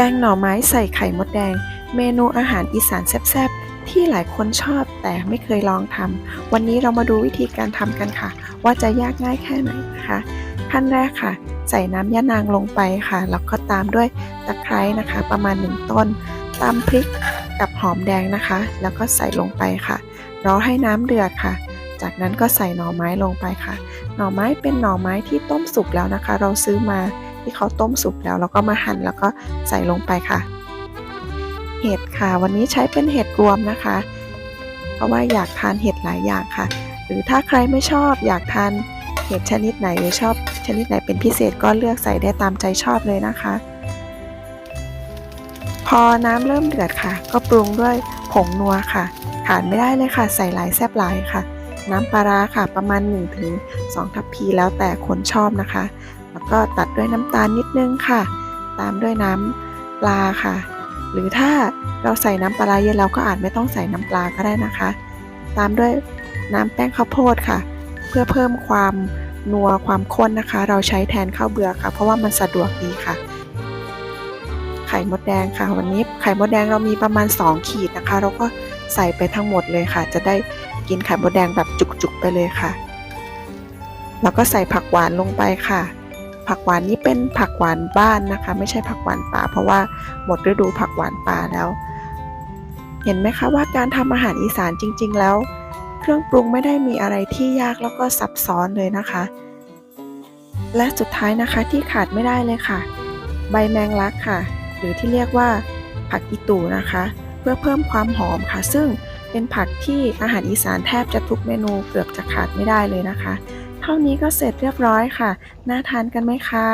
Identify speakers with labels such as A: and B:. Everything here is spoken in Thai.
A: แกงหน่อไม้ใส่ไข่มดแดง เมนูอาหารอีสานแซ่บๆ ที่หลายคนชอบแต่ไม่เคยลองทำ วันนี้เรามาดูวิธีการทำกันค่ะ ว่าจะยากง่ายแค่ไหนนะคะ ขั้นแรกค่ะ ใส่น้ำยะนางลงไปค่ะ แล้วก็ตามด้วยตะไคร้นะคะ ประมาณ 1 ต้น ตามพริกกับหอมแดงนะคะ แล้วก็ใส่ลงไปค่ะ รอให้น้ำเดือดค่ะ จากนั้นก็ใส่หน่อไม้ลงไปค่ะ หน่อไม้เป็นหน่อไม้ที่ต้มสุกแล้วนะคะ เราซื้อมา ที่เขาต้มสุกแล้วแล้วก็มาหั่นแล้วก็ใส่ลงไปค่ะ เห็ดค่ะ วันนี้ใช้เป็นเห็ดรวมนะคะ เพราะว่าอยากทานเห็ดหลายอย่างค่ะ หรือถ้าใครไม่ชอบอยากทานเห็ดชนิดไหนหรือชอบชนิดไหนเป็นพิเศษก็เลือกใส่ได้ตามใจชอบเลยนะคะ พอน้ำเริ่มเดือดค่ะ ก็ปรุงด้วยผงนัวค่ะขาดไม่ได้เลยค่ะ ใส่หลายแซบหลายค่ะ น้ำปลาร้าค่ะ ประมาณ 1-2 ทัพพีแล้วแต่คนชอบนะคะ ก็ตัดด้วยน้ำตาลนิดนึงค่ะ ตามด้วยน้ำปลาค่ะ หรือถ้าเราใส่น้ำปลาเยอะแล้วก็อาจไม่ต้องใส่น้ำปลาก็ได้นะคะ ตามด้วยน้ำแป้งข้าวโพดค่ะ เพื่อเพิ่มความนัวความข้นนะคะ เราใช้แทนข้าวเบื่อค่ะ เพราะว่ามันสะดวกดีค่ะ ไข่มดแดงค่ะ วันนี้ไข่มดแดงเรามีประมาณ 2 ขีดนะคะ เราก็ใส่ไปทั้งหมดเลยค่ะ จะได้กินไข่มดแดงแบบจุกๆไปเลยค่ะ แล้วก็ใส่ผักหวานลงไปค่ะ ผักหวานนี้เป็นผักหวานบ้านนะคะ ไม่ใช่ผักหวานป่า เพราะว่าหมดฤดูผักหวานป่าแล้ว เห็นไหมคะว่าการทำอาหารอีสานจริง ๆ แล้ว เครื่องปรุงไม่ได้มีอะไรที่ยากแล้วก็ซับซ้อนเลยนะคะ และสุดท้ายนะคะที่ขาดไม่ได้เลยค่ะ ใบแมงลักค่ะ หรือที่เรียกว่าผักอีตู่นะคะ เพื่อเพิ่มความหอมค่ะ ซึ่งเป็นผักที่อาหารอีสานแทบจะทุกเมนูเกือบจะขาดไม่ได้เลยนะคะ ท่านี้ก็เสร็จเรียบร้อยค่ะ น่าทานกันไหมคะ